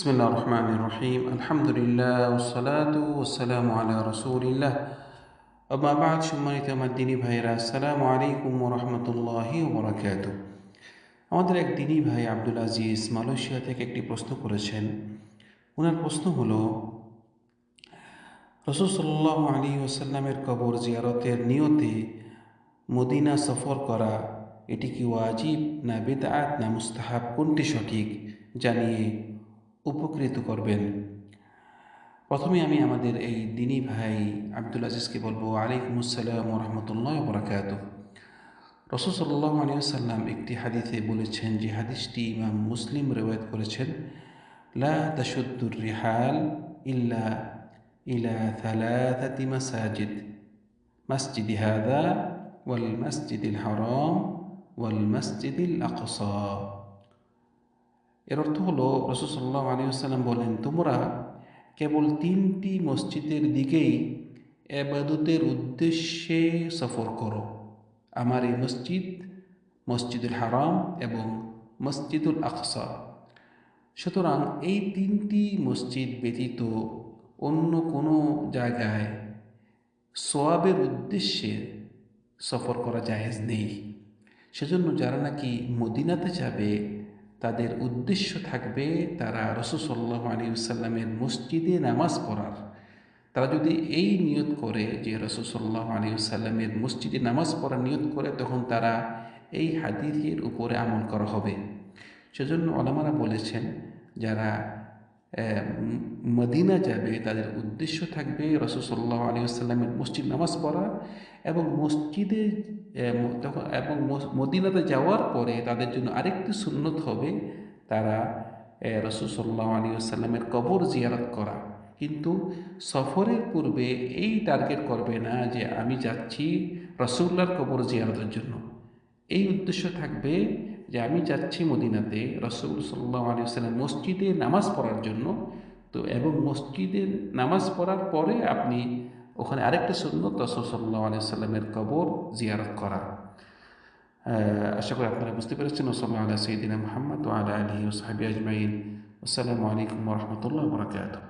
বিসমিল্লা রহমান রহিম আলহামদুলিল্লাহ ওসালাতু ওসালাম আলা রসুলিল্লাহ আবাবাদ সম্মানিত আমার দিনী ভাইরা আসসালামু আলাইকুম রহমতুল্লাহি বরাকাত আমাদের এক দিনী ভাই আব্দুল আজিজ মালয়েশিয়া থেকে একটি প্রশ্ন করেছেন ওনার প্রশ্ন হলো রসুল সাল্লাহ আলী ওসাল্লামের কবর জিয়ারতের নিয়তে মদিনা সফর করা এটি কি ওয়াজিব না বেদাত না মুস্তাহাব কোনটি সঠিক জানিয়ে উপকৃত করবেন। প্রথমে আমি আমাদের এই দিনী ভাই আব্দুল আজিজকে বলব, আলাইকুম আসসালাম রহমতুল্লাহ বরাকাত রসুল সাল্লাহ আলিয়াল্লাম একটি হাদিসে বলেছেন যে হাদিসটি ইমাম মুসলিম রেওয়ায়ত করেছেন, লা তাসুদ্দুর রিহাল ইল্লা ইলা থালাথাতি মাসাজিদ, মসজিদ হাদা ওয়াল মসজিদিল হারাম ওয়াল মসজিদিল আকসা। এর অর্থ হলো রসুল্লাহ আলিয়াল্লাম বলেন, তোমরা কেবল তিনটি মসজিদের দিকেই এবাদতের উদ্দেশ্যে সফর করো। আমার এই মসজিদ মসজিদুল হারাম এবং মসজিদুল আকসা। সুতরাং এই তিনটি মসজিদ ব্যতীত অন্য কোনো জায়গায় সোয়াবের উদ্দেশ্যে সফর করা জায়েজ নেই। সেজন্য যারা নাকি মদিনাতে যাবে তাদের উদ্দেশ্য থাকবে তারা রসুসল্লাহ আলী সাল্লামের মসজিদে নামাজ পড়ার। তারা যদি এই নিয়ত করে যে রসুসল্লাহ আলী সাল্লামের মসজিদে নামাজ পড়ার নিয়ত করে, তখন তারা এই হাদিসের উপরে আমল করা হবে। সেজন্য অলামারা বলেছেন, যারা মদিনা যাবে, তাদের উদ্দেশ্য থাকবে রসুসল্লাহ আলী সাল্লামের মসজিদ নামাজ পড়া এবং মসজিদে তখন, এবং মদিনাতে যাওয়ার পরে তাদের জন্য আরেকটি সুন্নত হবে তারা রসুসল্লাহ আলী সাল্লামের কবর জিয়ারত করা। কিন্তু সফরের পূর্বে এই টার্গেট করবে না যে আমি যাচ্ছি রসুল্লার কবর জিয়ারতের জন্য। এই উদ্দেশ্য থাকবে যে আমি যাচ্ছি মদিনাতে, রসুল সাল্লাহ আলী সাল্লাম মসজিদে নামাজ পড়ার জন্য। তো এবং মসজিদে নামাজ পড়ার পরে আপনি ওখানে আরেকটা সুন্নত রসুল সাল্লাহ আলী সাল্লামের কবর জিয়ারত করা। আশা করি আপনারা বুঝতে পেরেছেন। ওসল্লা আল্লাহ সঈদিনা মোহাম্মদ আলা আলহি ওসাহাবি আজমাইন। আসসালামু আলাইকুম রহমতুল্লাহ বরাকাতুহ।